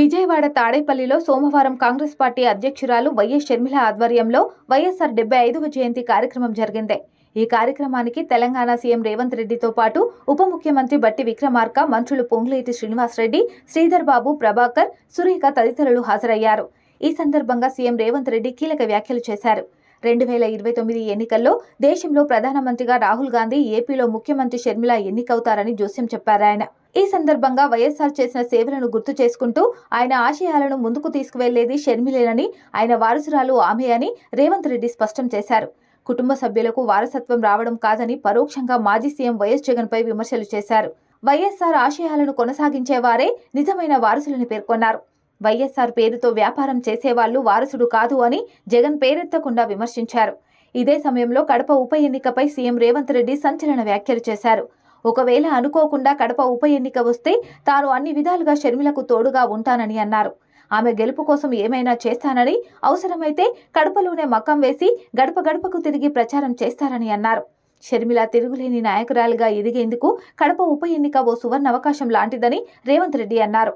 విజయవాడ తాడేపల్లిలో సోమవారం కాంగ్రెస్ పార్టీ అధ్యక్షురాలు వైఎస్ షర్మిల ఆధ్వర్యంలో వైఎస్ఆర్ డెబ్బై ఐదవ జయంతి కార్యక్రమం జరిగింది. ఈ కార్యక్రమానికి తెలంగాణ సీఎం రేవంత్ రెడ్డితో పాటు ఉప ముఖ్యమంత్రి బట్టి విక్రమార్క మంత్రులు పొంగులేటి శ్రీనివాసరెడ్డి శ్రీధర్ బాబు ప్రభాకర్ సురేఖ తదితరులు హాజరయ్యారు. ఈ సందర్భంగా సీఎం రేవంత్ రెడ్డి కీలక వ్యాఖ్యలు చేశారు. రెండు వేల ఇరవై తొమ్మిది ఎన్నికల్లో దేశంలో ప్రధానమంత్రిగా రాహుల్ గాంధీ ఏపీలో ముఖ్యమంత్రి షర్మిల ఎన్నికవుతారని జోస్యం చెప్పారు ఆయన. ఈ సందర్భంగా వైఎస్ఆర్ చేసిన సేవలను గుర్తు చేసుకుంటూ ఆయన ఆశయాలను ముందుకు తీసుకువెళ్ళేది షర్మిలేనని ఆయన వారసురాలు ఆమె అని రేవంత్ రెడ్డి స్పష్టం చేశారు. కుటుంబ సభ్యులకు వారసత్వం రావడం కాదని పరోక్షంగా మాజీ సీఎం వైఎస్ జగన్పై విమర్శలు చేశారు. వైఎస్ఆర్ ఆశయాలను కొనసాగించేవారే నిజమైన వారసులని పేర్కొన్నారు. వైఎస్ఆర్ పేరుతో వ్యాపారం చేసేవాళ్ళు వారసుడు కాదు అని జగన్ పేరెత్తకుండా విమర్శించారు. ఇదే సమయంలో కడప ఉప ఎన్నికపై సీఎం రేవంత్ రెడ్డి సంచలన వ్యాఖ్యలు చేశారు. ఒకవేళ అనుకోకుండా కడప ఉప ఎన్నిక వస్తే తాను అన్ని విధాలుగా షర్మిలకు తోడుగా ఉంటానని అన్నారు. ఆమె గెలుపు కోసం ఏమైనా చేస్తానని అవసరమైతే కడపలోనే మకం వేసి గడప గడపకు తిరిగి ప్రచారం చేస్తారని అన్నారు. షర్మిల తిరుగులేని నాయకురాలిగా ఎదిగేందుకు కడప ఉప ఎన్నిక ఓ సువర్ణ అవకాశం లాంటిదని రేవంత్ రెడ్డి అన్నారు.